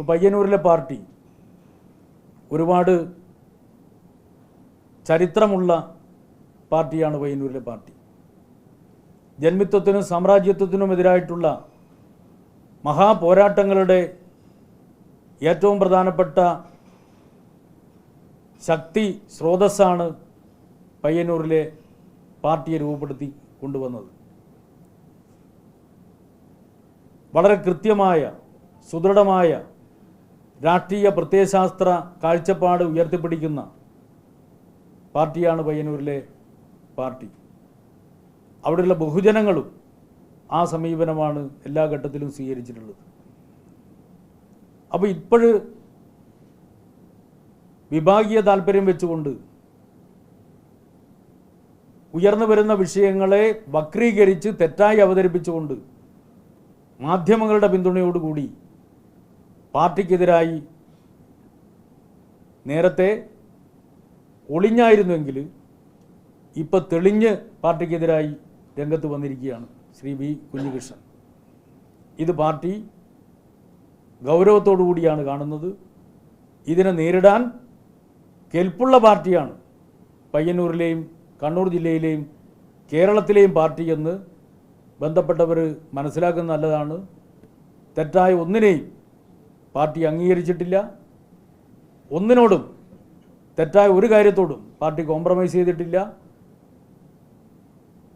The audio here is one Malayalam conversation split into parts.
ഇപ്പോൾ പയ്യന്നൂരിലെ പാർട്ടി ഒരുപാട് ചരിത്രമുള്ള പാർട്ടിയാണ് പയ്യന്നൂരിലെ പാർട്ടി. ജന്മിത്വത്തിനും സാമ്രാജ്യത്വത്തിനും എതിരായിട്ടുള്ള മഹാപോരാട്ടങ്ങളുടെ ഏറ്റവും പ്രധാനപ്പെട്ട ശക്തി സ്രോതസ്സാണ് പയ്യന്നൂരിലെ പാർട്ടിയെ രൂപപ്പെടുത്തി കൊണ്ടുവന്നത്. വളരെ കൃത്യമായ സുദൃഢമായ രാഷ്ട്രീയ പ്രത്യയശാസ്ത്ര കാഴ്ചപ്പാട് ഉയർത്തിപ്പിടിക്കുന്ന പാർട്ടിയാണ് പയ്യന്നൂരിലെ പാർട്ടി. അവിടെയുള്ള ബഹുജനങ്ങളും ആ സമീപനമാണ് എല്ലാ ഘട്ടത്തിലും സ്വീകരിച്ചിട്ടുള്ളത്. അപ്പോൾ ഇപ്പോൾ വിഭാഗീയ താല്പര്യം വെച്ചുകൊണ്ട് ഉയർന്നു വരുന്ന വിഷയങ്ങളെ വക്രീകരിച്ച് തെറ്റായി അവതരിപ്പിച്ചുകൊണ്ട് മാധ്യമങ്ങളുടെ പിന്തുണയോടുകൂടി പാർട്ടിക്കെതിരായി നേരത്തെ ഒളിഞ്ഞായിരുന്നുവെങ്കിൽ ഇപ്പോൾ തെളിഞ്ഞ് പാർട്ടിക്കെതിരായി രംഗത്ത് വന്നിരിക്കുകയാണ് ശ്രീ വി കുഞ്ഞികൃഷ്ണൻ. ഇത് പാർട്ടി ഗൗരവത്തോടു കൂടിയാണ് കാണുന്നത്. ഇതിനെ നേരിടാൻ കെൽപ്പുള്ള പാർട്ടിയാണ് പയ്യന്നൂരിലെയും കണ്ണൂർ ജില്ലയിലെയും കേരളത്തിലെയും പാർട്ടി എന്ന് ബന്ധപ്പെട്ടവർ മനസ്സിലാക്കുന്ന നല്ലതാണ്. തെറ്റായ ഒന്നിനെയും പാർട്ടി അംഗീകരിച്ചിട്ടില്ല. ഒന്നിനോടും തെറ്റായ ഒരു കാര്യത്തോടും പാർട്ടി കോംപ്രമൈസ് ചെയ്തിട്ടില്ല.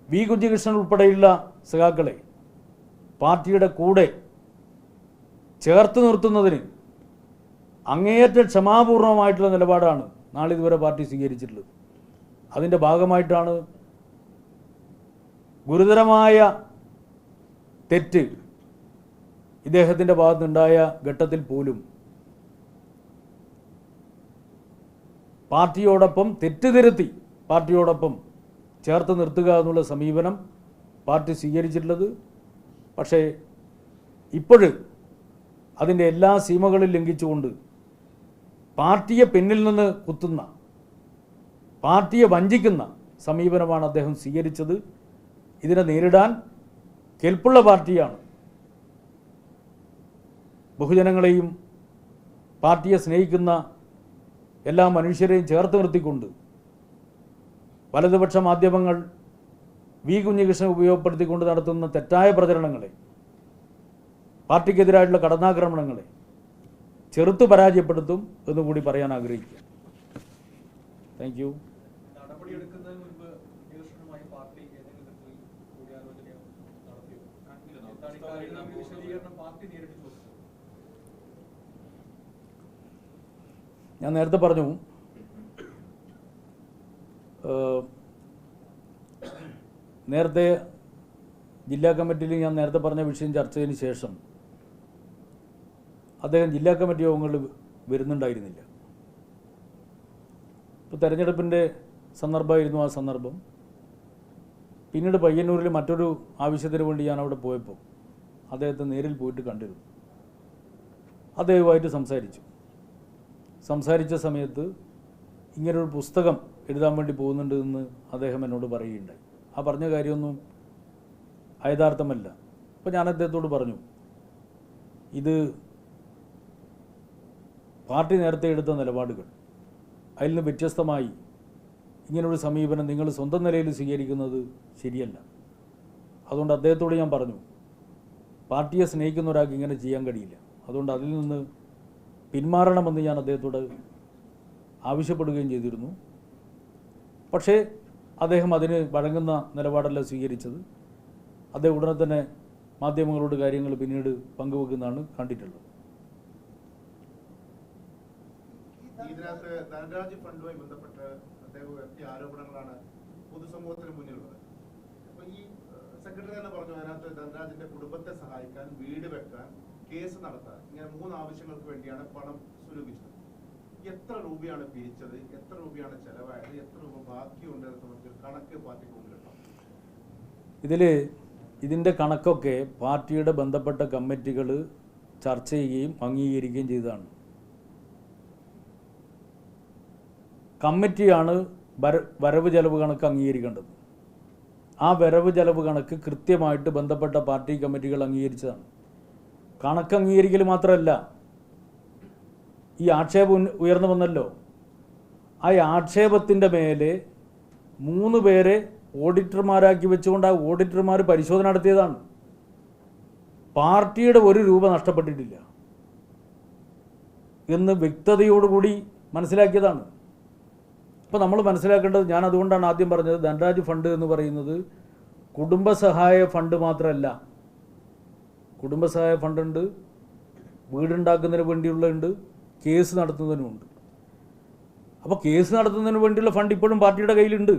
വി. കുഞ്ഞികൃഷ്ണൻ ഉൾപ്പെടെയുള്ള സഖാക്കളെ പാർട്ടിയുടെ കൂടെ ചേർത്ത് നിർത്തുന്നതിന് അങ്ങേയറ്റം ക്ഷമാപൂർണമായിട്ടുള്ള നിലപാടാണ് നാളിതുവരെ പാർട്ടി സ്വീകരിച്ചിട്ടുള്ളത്. അതിന്റെ ഭാഗമായിട്ടാണ് ഗുരുതരമായ തെറ്റ് ഇദ്ദേഹത്തിന്റെ ഭാഗത്തുണ്ടായ ഘട്ടത്തിൽ പോലും പാർട്ടിയോടൊപ്പം തെറ്റുതിരുത്തി പാർട്ടിയോടൊപ്പം ചേർത്ത് നിർത്തുക എന്നുള്ള സമീപനം പാർട്ടി സ്വീകരിച്ചിട്ടുള്ളത്. പക്ഷേ ഇപ്പോഴ് അതിന്റെ എല്ലാ സീമകളും ലംഘിച്ചുകൊണ്ട് പാർട്ടിയെ പിന്നിൽ നിന്ന് കുത്തുന്ന പാർട്ടിയെ വഞ്ചിക്കുന്ന സമീപനമാണ് അദ്ദേഹം സ്വീകരിച്ചത്. ഇതിനെ നേരിടാൻ കെൽപ്പുള്ള പാർട്ടിയാണ് ബഹുജനങ്ങളെയും പാർട്ടിയെ സ്നേഹിക്കുന്ന എല്ലാ മനുഷ്യരെയും ചേർത്ത് നിർത്തിക്കൊണ്ട് വലതുപക്ഷ മാധ്യമങ്ങൾ വി കുഞ്ഞികൃഷ്ണൻ ഉപയോഗപ്പെടുത്തിക്കൊണ്ട് നടത്തുന്ന തെറ്റായ പ്രചരണങ്ങളെ പാർട്ടിക്കെതിരായിട്ടുള്ള കടന്നാക്രമണങ്ങളെ ചെറുത്ത് പരാജയപ്പെടുത്തും എന്ന് കൂടി പറയാൻ ആഗ്രഹിക്കുക. താങ്ക് യു നടപടിയെടുക്കുന്നതിന് മുമ്പ് ഉദ്യോഗസ്ഥനുമായി പാർട്ടി ഏതെങ്കിലും ഞാൻ നേരത്തെ പറഞ്ഞു നേരത്തെ ജില്ലാ കമ്മിറ്റിയിൽ ഞാൻ നേരത്തെ പറഞ്ഞ വിഷയം ചർച്ച ചെയ്തതിന് ശേഷം അദ്ദേഹം ജില്ലാ കമ്മിറ്റി യോഗങ്ങളിൽ വരുന്നുണ്ടായിരുന്നില്ല. ഇപ്പോൾ തെരഞ്ഞെടുപ്പിന്റെ സന്ദർഭമായിരുന്നു ആ സന്ദർഭം. പിന്നീട് പയ്യന്നൂരിൽ മറ്റൊരു ആവശ്യത്തിന് വേണ്ടി ഞാൻ അവിടെ പോയപ്പോൾ അദ്ദേഹത്തെ നേരിൽ പോയിട്ട് കണ്ടിരുന്നു. അദ്ദേഹവുമായിട്ട് സംസാരിച്ചു. സംസാരിച്ച സമയത്ത് ഇങ്ങനൊരു പുസ്തകം എഴുതാൻ വേണ്ടി പോകുന്നുണ്ട് എന്ന് അദ്ദേഹം എന്നോട് പറയുകയുണ്ടായി. ആ പറഞ്ഞ കാര്യമൊന്നും അയഥാർത്ഥമല്ല അപ്പോൾ ഞാൻ അദ്ദേഹത്തോട് പറഞ്ഞു ഇത് പാർട്ടി നേരത്തെ എടുത്ത നിലപാടുകൾ. അതിൽ നിന്ന് വ്യത്യസ്തമായി ഇങ്ങനൊരു സമീപനം നിങ്ങൾ സ്വന്തം നിലയിൽ സ്വീകരിക്കുന്നത് ശരിയല്ല. അതുകൊണ്ട് അദ്ദേഹത്തോട് ഞാൻ പറഞ്ഞു പാർട്ടിയെ സ്നേഹിക്കുന്ന ഒരാൾക്ക് ഇങ്ങനെ ചെയ്യാൻ കഴിയില്ല. അതുകൊണ്ട് അതിൽ നിന്ന് പിന്മാറണമെന്ന് ഞാൻ അദ്ദേഹത്തോട് ആവശ്യപ്പെടുകയും ചെയ്തിരുന്നു. പക്ഷേ അദ്ദേഹം അതിന് വഴങ്ങുന്ന നിലപാടല്ല സ്വീകരിച്ചത്. അദ്ദേഹം ഉടനെ തന്നെ മാധ്യമങ്ങളോട് കാര്യങ്ങൾ പിന്നീട് പങ്കുവെക്കുന്നതാണ് കണ്ടിട്ടുള്ളത്. ഇതിനകത്ത് ധനരാജ് ഫണ്ടുമായി ബന്ധപ്പെട്ട് അദ്ദേഹം മുന്നിലുള്ളത്. അപ്പോൾ ഈ സെക്രട്ടറി തന്നെ പറഞ്ഞു അതിനകത്ത് ധനരാജിന്റെ കുടുംബത്തെ സഹായിക്കാൻ വീട് വെക്കാൻ കേസ് നടത്താൻ ഇങ്ങനെ മൂന്ന് ആവശ്യങ്ങൾക്ക് വേണ്ടിയാണ് പണം സ്വരൂപിച്ചത് എത്ര രൂപയാണ് പിരിച്ചത്? എത്ര രൂപയാണ് ചെലവായത്? എത്ര രൂപ ബാക്കിയുണ്ട് സംബന്ധിച്ച് കണക്ക് പാർട്ടിക്ക് മുന്നിലുണ്ടോ ഇതിൽ ഇതിന്റെ കണക്കൊക്കെ പാർട്ടിയുടെ ബന്ധപ്പെട്ട കമ്മിറ്റികൾ ചർച്ച ചെയ്യുകയും അംഗീകരിക്കുകയും ചെയ്തതാണ്. കമ്മിറ്റിയാണ് വര വരവ് ചെലവ് കണക്ക് അംഗീകരിക്കേണ്ടത്. ആ വരവ് ചെലവ് കണക്ക് കൃത്യമായിട്ട് ബന്ധപ്പെട്ട പാർട്ടി കമ്മിറ്റികൾ അംഗീകരിച്ചതാണ്. കണക്ക് അംഗീകരിക്കൽ മാത്രമല്ല ഈ ആക്ഷേപം ഉയർന്നു വന്നല്ലോ. ആ ആക്ഷേപത്തിന്റെ മേലെ മൂന്ന് പേരെ ഓഡിറ്റർമാരാക്കി വെച്ചുകൊണ്ട് ആ ഓഡിറ്റർമാർ പരിശോധന നടത്തിയതാണ്. പാർട്ടിയുടെ ഒരു രൂപ നഷ്ടപ്പെട്ടിട്ടില്ല എന്ന് വ്യക്തതയോടുകൂടി മനസ്സിലാക്കിയതാണ്. അപ്പോൾ നമ്മൾ മനസ്സിലാക്കേണ്ടത് ഞാൻ അതുകൊണ്ടാണ് ആദ്യം പറഞ്ഞത് ധനരാജ് ഫണ്ട് എന്ന് പറയുന്നത് കുടുംബസഹായ ഫണ്ട് മാത്രമല്ല. കുടുംബസഹായ ഫണ്ടുണ്ട് വീടുണ്ടാക്കുന്നതിന് വേണ്ടിയുള്ളതുണ്ട് കേസ് നടത്തുന്നതിനുമുണ്ട്. അപ്പോൾ കേസ് നടത്തുന്നതിന് വേണ്ടിയുള്ള ഫണ്ട് ഇപ്പോഴും പാർട്ടിയുടെ കയ്യിലുണ്ട്.